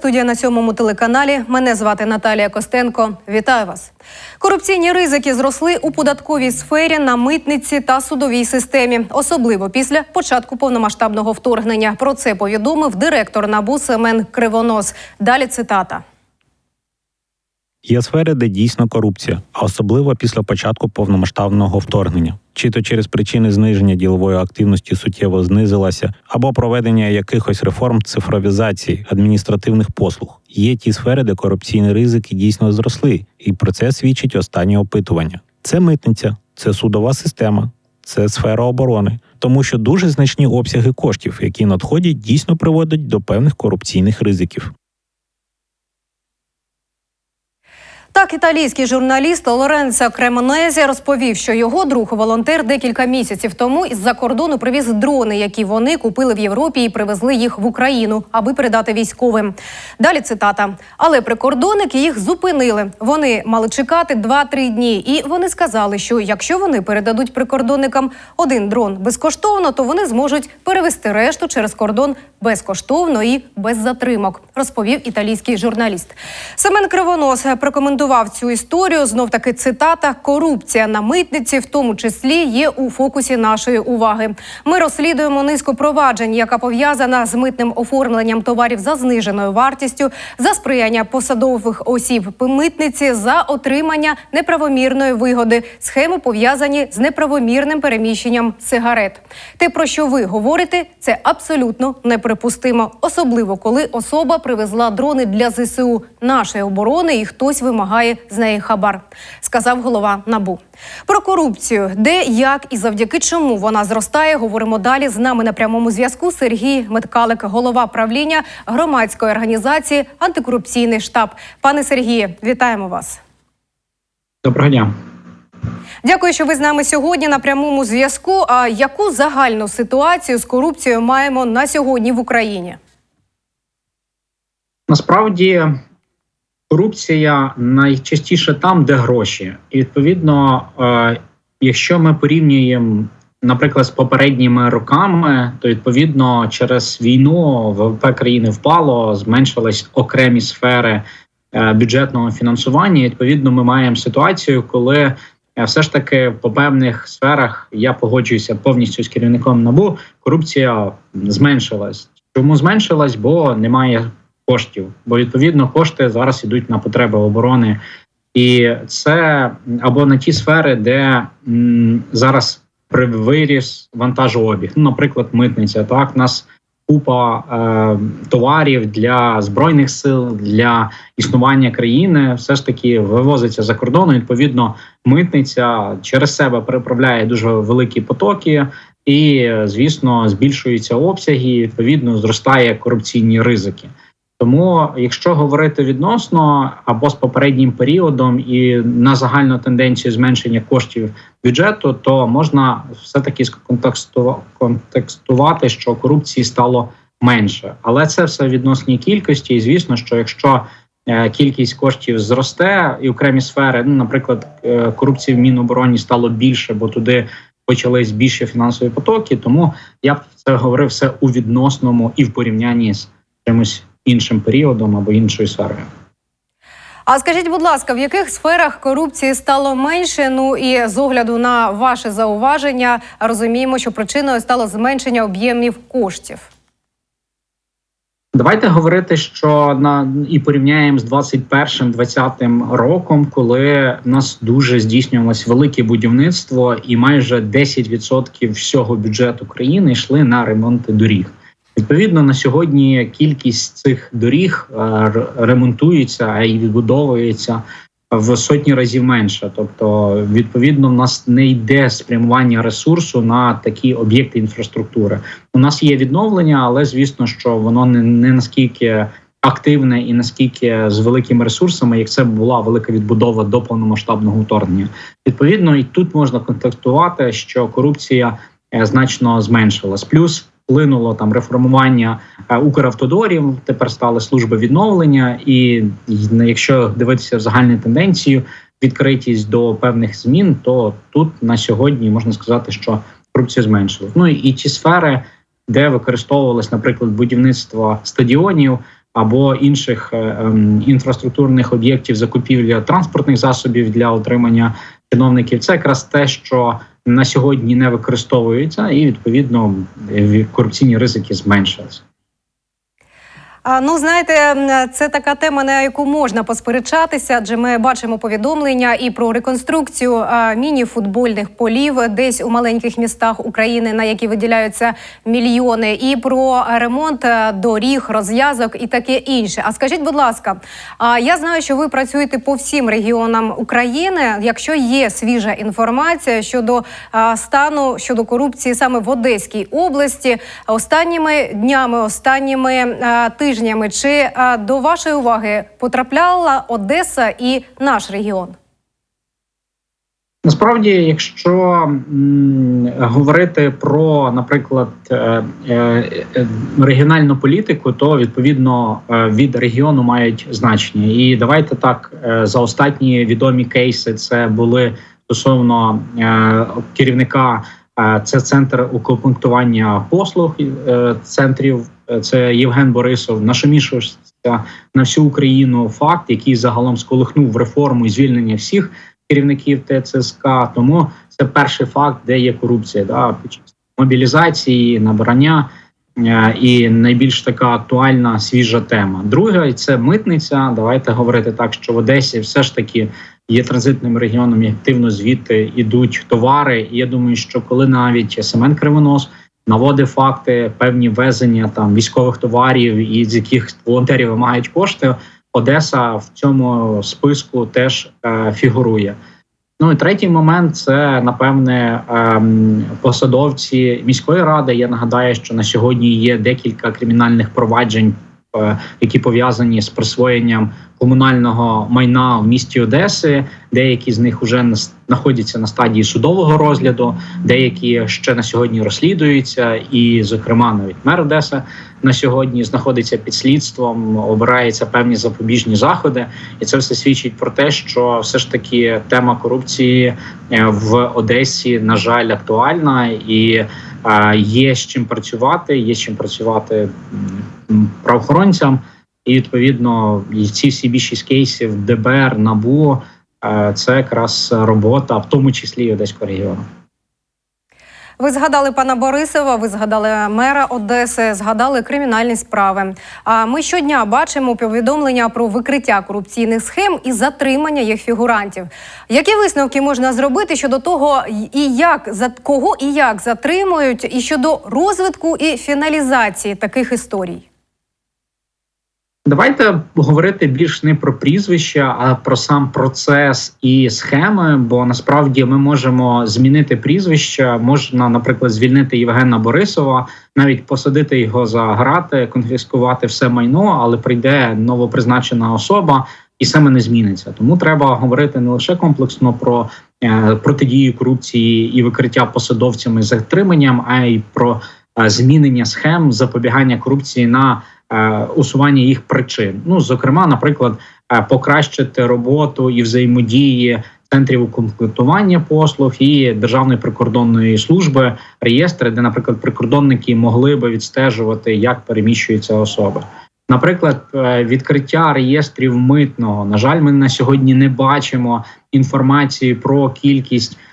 Студія на сьомому телеканалі. Мене звати Наталія Костенко. Вітаю вас. Корупційні ризики зросли у податковій сфері на митниці та судовій системі, особливо після початку повномасштабного вторгнення. Про це повідомив директор НАБУ Семен Кривонос. Далі цитата. Є сфери, де дійсно корупція, а особливо після початку повномасштабного вторгнення, чи то через причини зниження ділової активності суттєво знизилася, або проведення якихось реформ цифровізації адміністративних послуг. Є ті сфери, де корупційні ризики дійсно зросли, і про це свідчить останнє опитування. Це митниця, це судова система, це сфера оборони, тому що дуже значні обсяги коштів, які надходять, дійсно приводять до певних корупційних ризиків. Так, італійський журналіст Лоренцо Кремонезі розповів, що його друг волонтер декілька місяців тому із-за кордону привіз дрони, які вони купили в Європі і привезли їх в Україну, аби передати військовим. Далі цитата: але прикордонники їх зупинили. Вони мали чекати 2-3 дні, і вони сказали, що якщо вони передадуть прикордонникам один дрон безкоштовно, то вони зможуть перевести решту через кордон безкоштовно і без затримок, розповів італійський журналіст. Семен Кривонос прокоментував цю історію. Знов таки цитата: корупція на митниці, в тому числі, є у фокусі нашої уваги. Ми розслідуємо низку проваджень, яка пов'язана з митним оформленням товарів за зниженою вартістю, за сприяння посадових осіб митниці, за отримання неправомірної вигоди, схеми пов'язані з неправомірним переміщенням сигарет. Те, про що ви говорите, це абсолютно неприпустимо, особливо коли особа привезла дрони для ЗСУ нашої оборони, і хтось вимагає з неї хабар, сказав голова набу. Про корупцію, де, як і завдяки чому вона зростає, говоримо далі. З нами на прямому зв'язку Сергій Меткалик, голова правління громадської організації Антикорупційний штаб. Пане Сергіє, вітаємо вас. Доброго дня. Дякую, що ви з нами сьогодні на прямому зв'язку. А яку загальну ситуацію з корупцією маємо на сьогодні в Україні? Насправді корупція найчастіше там, де гроші. І відповідно, е, якщо ми порівнюємо, наприклад, з попередніми роками, то відповідно через війну ВВП країни впало, зменшились окремі сфери е, бюджетного фінансування. І, Відповідно, ми маємо ситуацію, коли е, все ж таки по певних сферах я погоджуюся повністю з керівником набу. Корупція зменшилась. Чому зменшилась? Бо немає коштів, бо відповідно кошти зараз ідуть на потреби оборони, і це або на ті сфери, де м, зараз виріс вантажообіг. Ну, наприклад, митниця. Так, нас купа е, товарів для збройних сил для існування країни, все ж таки вивозиться за кордоном. Відповідно, митниця через себе переправляє дуже великі потоки. І, звісно, збільшуються обсяги, відповідно, зростає корупційні ризики. Тому, якщо говорити відносно або з попереднім періодом і на загальну тенденцію зменшення коштів бюджету, то можна все таки контекстувати, що корупції стало менше, але це все в відносній кількості. І звісно, що якщо е, кількість коштів зросте і окремі сфери, ну наприклад, е, корупції в Мінобороні стало більше, бо туди почались більше фінансові потоки. Тому я б це говорив все у відносному і в порівнянні з чимось іншим періодом або іншою сферою. А скажіть, будь ласка, в яких сферах корупції стало менше? Ну і з огляду на ваше зауваження, розуміємо, що причиною стало зменшення об'ємів коштів. Давайте говорити, що на і порівняємо з 21-20 роком, коли в нас дуже здійснювалось велике будівництво, і майже 10% всього бюджету країни йшли на ремонти доріг. Відповідно, на сьогодні кількість цих доріг е, ремонтується й відбудовується в сотні разів менше. Тобто, відповідно, в нас не йде спрямування ресурсу на такі об'єкти інфраструктури. У нас є відновлення, але звісно, що воно не, не наскільки активне і наскільки з великими ресурсами, як це була велика відбудова до повномасштабного вторгнення. Відповідно, і тут можна контактувати, що корупція е, значно зменшилась. Плюс вплинуло там реформування е, Укравтодорів. Тепер стали служби відновлення, і якщо дивитися загальну тенденцію, відкритість до певних змін, то тут на сьогодні можна сказати, що корупція зменшилась. Ну і, і ті сфери, де використовувалось, наприклад, будівництво стадіонів. або інших е, ем, інфраструктурних об'єктів закупівля транспортних засобів для отримання чиновників. Це якраз те, що на сьогодні не використовується, і відповідно корупційні ризики зменшилися. Ну, знаєте, це така тема, на яку можна посперечатися, адже ми бачимо повідомлення і про реконструкцію міні-футбольних полів десь у маленьких містах України, на які виділяються мільйони, і про ремонт е, доріг, розв'язок і таке інше. А скажіть, будь ласка, я знаю, що ви працюєте по всім регіонам України. Якщо є свіжа інформація щодо стану щодо корупції саме в Одеській області, останніми днями, останніми а, тижнями, чи до вашої уваги потрапляла Одеса і наш регіон? Насправді, якщо м, говорити про, наприклад, е, е, е, регіональну політику, то відповідно е, від регіону мають значення. І давайте так е, за останні відомі кейси це були стосовно е, керівника. Це центр укомплектування послуг центрів. Е, Це Євген Борисов. Нашумішився на всю Україну факт, який загалом сколихнув реформу і звільнення всіх керівників ТЦСК. Тому це перший факт, де є корупція да, під час мобілізації, набрання. Е, І найбільш така актуальна свіжа тема. Друга це митниця. Давайте говорити так, що в Одесі все ж таки є транзитним регіоном. і Активно звідти йдуть товари. І я думаю, що коли навіть Семен Кривонос наводить факти певні везення там військових товарів, і з яких волонтерів вимагають кошти, Одеса в цьому списку теж е, фігурує. Ну і третій момент це напевне ем, посадовці міської ради. Я нагадаю, що на сьогодні є декілька кримінальних проваджень, які пов'язані з присвоєнням комунального майна в місті Одеси. Деякі з них вже знаходяться на стадії судового розгляду, деякі ще на сьогодні розслідуються, і, зокрема, навіть мер Одеси на сьогодні знаходиться під слідством, обираються певні запобіжні заходи, і це все свідчить про те, що все ж таки тема корупції е, в Одесі на жаль актуальна. І е, є з чим працювати. Є з чим працювати правоохоронцям, і відповідно ці всі більшість кейсів ДБР, НАБУ е, це якраз робота, в тому числі і Одеського регіону. Ви згадали пана Борисова, ви згадали мера Одеси, згадали кримінальні справи. А ми щодня бачимо повідомлення про викриття корупційних схем і затримання їх фігурантів. Які висновки можна зробити щодо того, і як за кого і як затримують, і щодо розвитку і фіналізації таких історій? Давайте говорити більш не про прізвища, а про сам процес і схеми. Бо насправді ми можемо змінити прізвище. Можна, наприклад, звільнити Євгена Борисова, навіть посадити його за грати, конфіскувати все майно, але прийде новопризначена особа, і саме не зміниться. Тому треба говорити не лише комплексно про е, протидію корупції і викриття посадовцями затриманням, а й про змінення схем запобігання корупції на е, усування їх причин. Ну, зокрема, наприклад, е, покращити роботу і взаємодії центрів укомплектування послуг і Державної прикордонної служби реєстри, де, наприклад, прикордонники могли би відстежувати, як переміщуються особи. Наприклад, е, відкриття реєстрів митного. На жаль, ми на сьогодні не бачимо інформації про кількість, е,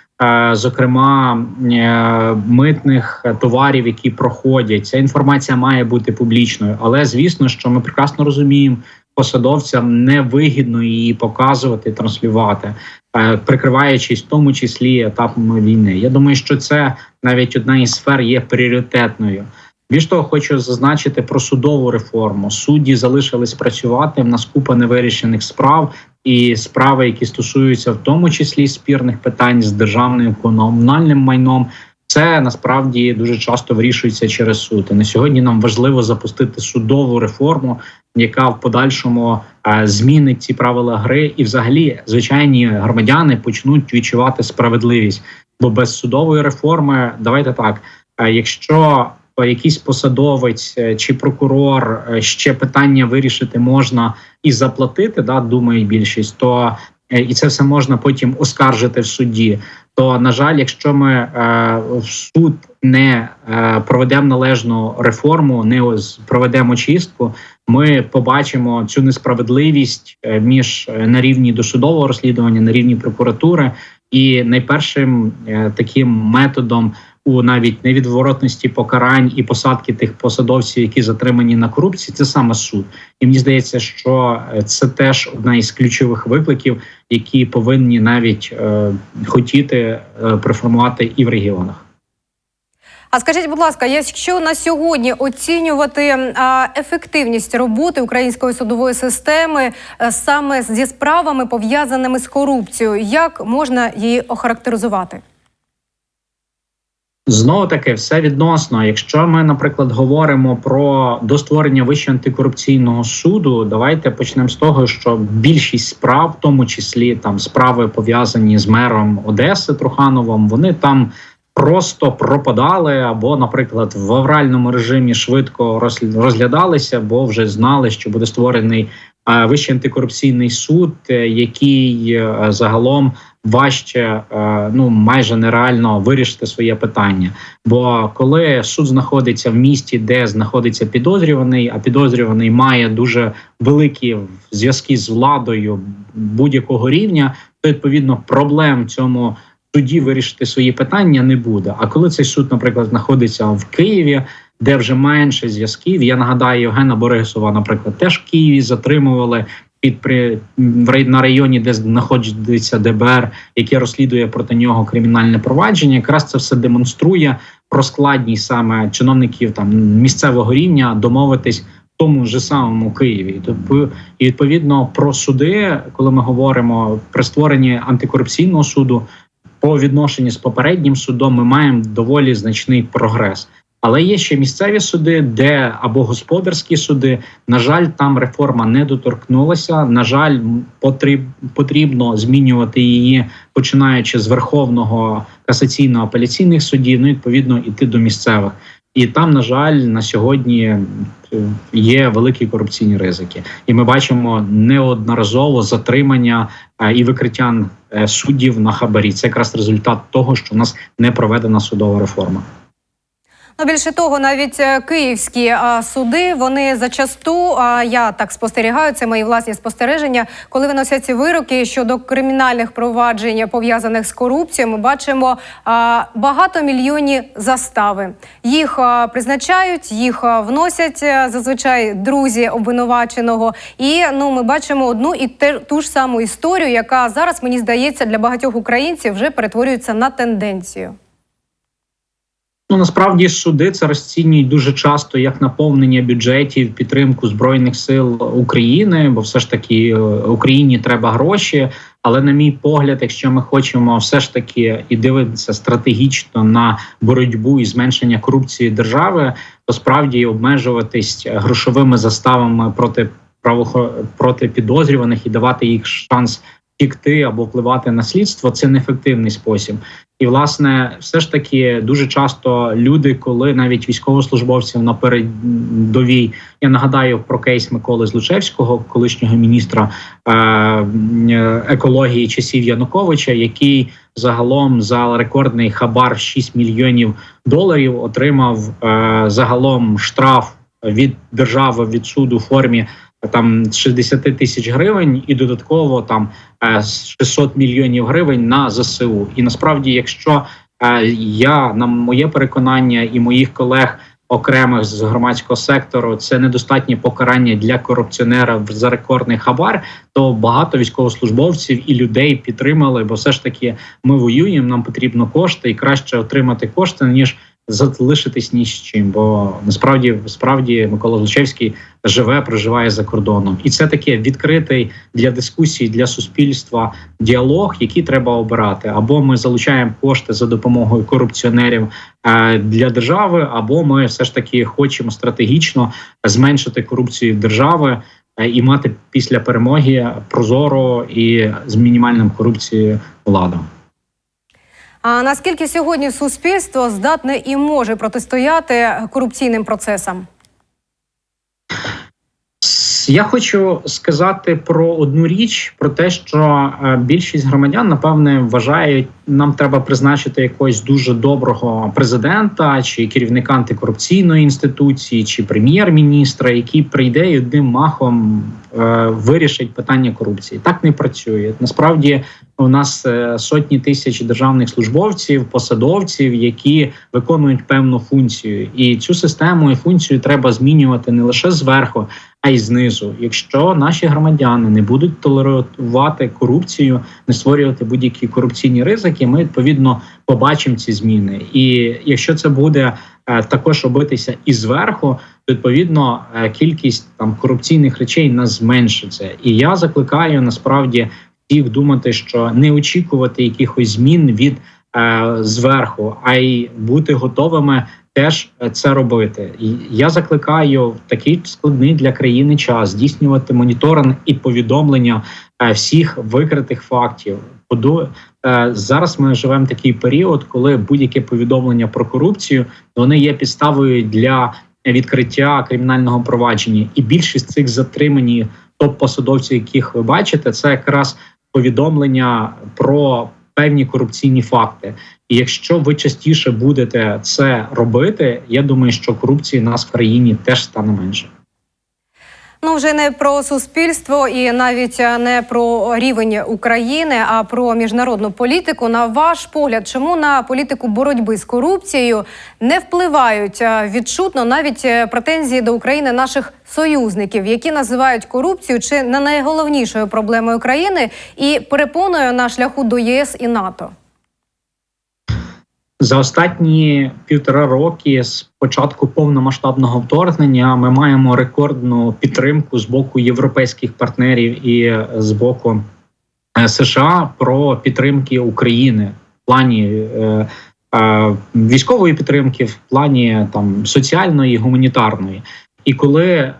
зокрема е, митних товарів, які проходять. Ця інформація має бути публічною, але звісно, що ми прекрасно розуміємо, посадовцям невигідно її показувати, транслювати, е, прикриваючись в тому числі етапами війни. Я думаю, що це навіть одна із сфер є пріоритетною. Більш того, хочу зазначити про судову реформу. Судді залишились працювати. В нас купа невирішених справ і справи, які стосуються в тому числі спірних питань з державним комунальним майном. Це насправді дуже часто вирішується через суд. І на сьогодні нам важливо запустити судову реформу, яка в подальшому е, змінить ці правила гри, і, взагалі, звичайні громадяни почнуть відчувати справедливість. Бо без судової реформи, давайте так, е, якщо якийсь посадовець е, чи прокурор е, ще питання вирішити можна і заплатити, да, думає більшість, то е, і це все можна потім оскаржити в суді. То на жаль, якщо ми е, суд не е, проведемо належну реформу, не проведемо чистку, ми побачимо цю несправедливість між на рівні досудового розслідування, на рівні прокуратури, і найпершим е, таким методом у навіть невідворотності покарань і посадки тих посадовців, які затримані на корупції, це саме суд. І мені здається, що е, це теж одна із ключових викликів, які повинні навіть е, хотіти е, приформувати і в регіонах. А скажіть, будь ласка, якщо на сьогодні оцінювати ефективність роботи української судової системи е, саме зі справами пов'язаними з корупцією, як можна її охарактеризувати? Знову таки, все відносно. Якщо ми, наприклад, говоримо про до створення вищого антикорупційного суду, давайте почнемо з того, що більшість справ, в тому числі там справи пов'язані з мером Одеси Трухановим, вони там просто пропадали, або, наприклад, в авральному режимі швидко розгля- розглядалися, бо вже знали, що буде створений е, вищий антикорупційний суд, е, який е, загалом важче, е, ну майже нереально вирішити своє питання. Бо коли суд знаходиться в місті, де знаходиться підозрюваний, а підозрюваний має дуже великі зв'язки з владою будь-якого рівня, то відповідно проблем цьому суді вирішити свої питання не буде. А коли цей суд, наприклад, знаходиться в Києві. Де вже менше зв'язків, я нагадаю, Євгена Борисова, наприклад, теж в Києві затримували під при на районі, де знаходиться ДБР, яке розслідує проти нього кримінальне провадження. Якраз це все демонструє про складність саме чиновників там місцевого рівня домовитись в тому ж самому Києві. Тобто, і відповідно про суди, коли ми говоримо при створенні антикорупційного суду, по відношенню з попереднім судом, ми маємо доволі значний прогрес. Але є ще місцеві суди, де або господарські суди. На жаль, там реформа не доторкнулася. На жаль, потріб, потрібно змінювати її, починаючи з верховного касаційного апеляційних судів, ну відповідно іти до місцевих. І там, на жаль, на сьогодні е, є великі корупційні ризики, і ми бачимо неодноразово затримання е, і викриття е, суддів на хабарі. Це якраз результат того, що у нас не проведена судова реформа. Ну, більше того, навіть е, київські а, суди вони зачасту, я так спостерігаю, це мої власні спостереження. Коли виносять ці вироки щодо кримінальних проваджень пов'язаних з корупцією, ми бачимо багатомільйонні застави. Їх призначають, їх вносять а, зазвичай друзі обвинуваченого. І ну ми бачимо одну і те, ту ж саму історію, яка зараз мені здається для багатьох українців вже перетворюється на тенденцію. Ну насправді суди це розцінюють дуже часто як наповнення бюджетів, підтримку збройних сил України, бо все ж таки е, Україні треба гроші. Але на мій погляд, якщо ми хочемо все ж таки і дивитися стратегічно на боротьбу і зменшення корупції держави, то справді обмежуватись грошовими заставами проти правохо... проти підозрюваних і давати їх шанс втікти або впливати на слідство, це неефективний спосіб. І власне, все ж таки дуже часто люди, коли навіть військовослужбовців на передовій, я нагадаю про кейс Миколи Злучевського, колишнього міністра е, е, екології часів Януковича, який загалом за рекордний хабар в 6 мільйонів доларів отримав е, загалом штраф від держави від суду в формі там 60 тисяч гривень, і додатково там е, 600 мільйонів гривень на ЗСУ. І насправді, якщо е, я на моє переконання і моїх колег окремих з громадського сектору, це недостатнє покарання для корупціонера за рекордний хабар, то багато військовослужбовців і людей підтримали, бо все ж таки ми воюємо. Нам потрібно кошти, і краще отримати кошти ніж залишитись ні з чим. Бо насправді справді Микола Злочевський живе, проживає за кордоном, і це таке відкритий для дискусії для суспільства діалог, який треба обирати. Або ми залучаємо кошти за допомогою корупціонерів е, для держави, або ми все ж таки хочемо стратегічно зменшити корупцію держави. е, І мати після перемоги прозоро і з мінімальним корупцією владу. А наскільки сьогодні суспільство здатне і може протистояти корупційним процесам? Я хочу сказати про одну річ: про те, що е, більшість громадян напевне вважають, нам треба призначити якогось дуже доброго президента чи керівника антикорупційної інституції, чи прем'єр-міністра, який прийде і одним махом е, вирішить питання корупції. Так не працює. Насправді у нас е, сотні тисяч державних службовців, посадовців, які виконують певну функцію, і цю систему і функцію треба змінювати не лише зверху, а й знизу. Якщо наші громадяни не будуть толерувати корупцію, не створювати будь-які корупційні ризики, ми відповідно побачимо ці зміни. І якщо це буде е, також робитися і зверху, відповідно е, кількість там корупційних речей нас зменшиться. І я закликаю насправді всіх думати, що не очікувати якихось змін від е, зверху, а й бути готовими теж е, це робити. І я закликаю в такий складний для країни час здійснювати моніторинг і повідомлення е, всіх викритих фактів. Е, зараз ми живемо такий період, коли будь-яке повідомлення про корупцію вони є підставою для відкриття кримінального провадження, і більшість цих затримані топ-посадовців, яких ви бачите, це якраз повідомлення про певні корупційні факти. І якщо ви частіше будете це робити, я думаю, що корупції в нас в країні теж стане менше. Ну, вже не про суспільство і навіть е, не про рівень України, а про міжнародну політику. На ваш погляд, чому на політику боротьби з корупцією не впливають е, відчутно навіть е, претензії до України наших союзників, які називають корупцію чи не найголовнішою проблемою країни і перепоною на шляху до ЄС і НАТО? За останні півтора роки з початку повномасштабного вторгнення ми маємо рекордну підтримку з боку європейських партнерів і е, з боку е, США про підтримки України в плані е, е, військової підтримки, в плані там соціальної, гуманітарної. І коли е,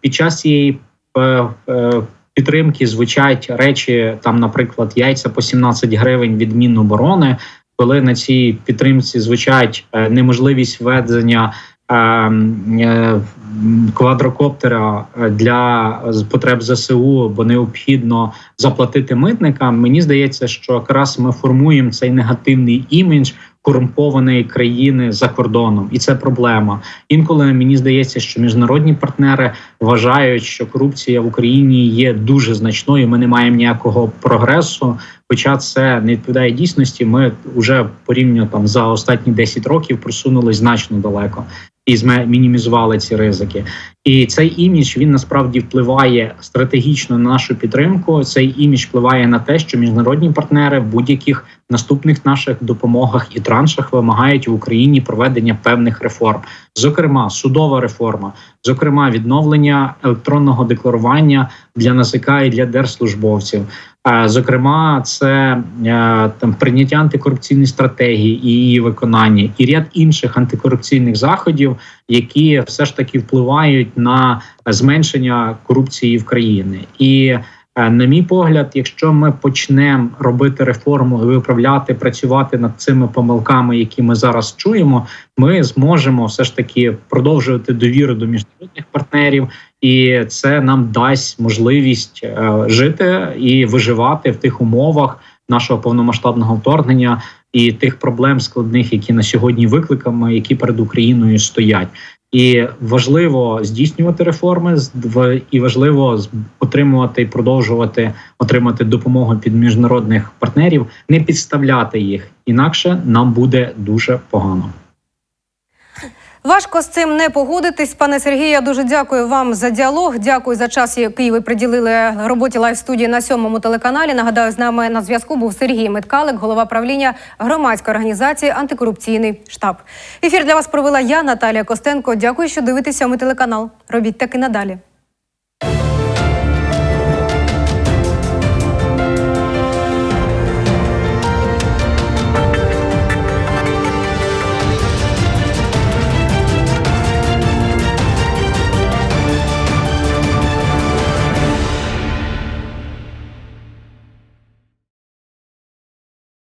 під час цієї е, е, підтримки звучать речі, там, наприклад, яйця по 17 гривень від Міноборони, коли на цій підтримці звучать е, неможливість введення е, е, квадрокоптера для потреб ЗСУ, бо необхідно заплатити митникам. Мені здається, що якраз ми формуємо цей негативний імідж корумпованої країни за кордоном, і це проблема. Інколи мені здається, що міжнародні партнери вважають, що корупція в Україні є дуже значною. Ми не маємо ніякого прогресу. Хоча це не відповідає дійсності, ми вже порівняно там за останні 10 років просунулись значно далеко і мінімізували ці ризики. І цей імідж він насправді впливає стратегічно на нашу підтримку. Цей імідж впливає на те, що міжнародні партнери в будь-яких наступних наших допомогах і траншах вимагають в Україні проведення певних реформ, зокрема судова реформа, зокрема відновлення електронного декларування для НАЗК і для держслужбовців. Зокрема, це е, там прийняття антикорупційної стратегії і її виконання, і ряд інших антикорупційних заходів, які все ж таки впливають на зменшення корупції в країні. І на мій погляд, якщо ми почнемо робити реформу виправляти, працювати над цими помилками, які ми зараз чуємо, ми зможемо все ж таки продовжувати довіру до міжнародних партнерів, і це нам дасть можливість е, жити і виживати в тих умовах нашого повномасштабного вторгнення і тих проблем складних, які на сьогодні викликами, які перед Україною стоять. І важливо здійснювати реформи і важливо отримувати і продовжувати отримати допомогу під міжнародних партнерів, не підставляти їх інакше нам буде дуже погано. Важко з цим не погодитись, пане Сергію. Я дуже дякую вам за діалог. Дякую за час, який ви приділили роботі лайв студії на сьомому телеканалі. Нагадаю, з нами на зв'язку був Сергій Меткалик, голова правління громадської організації Антикорупційний штаб. Ефір для вас провела я, Наталія Костенко. Дякую, що дивитеся Ми телеканал. Робіть так і надалі.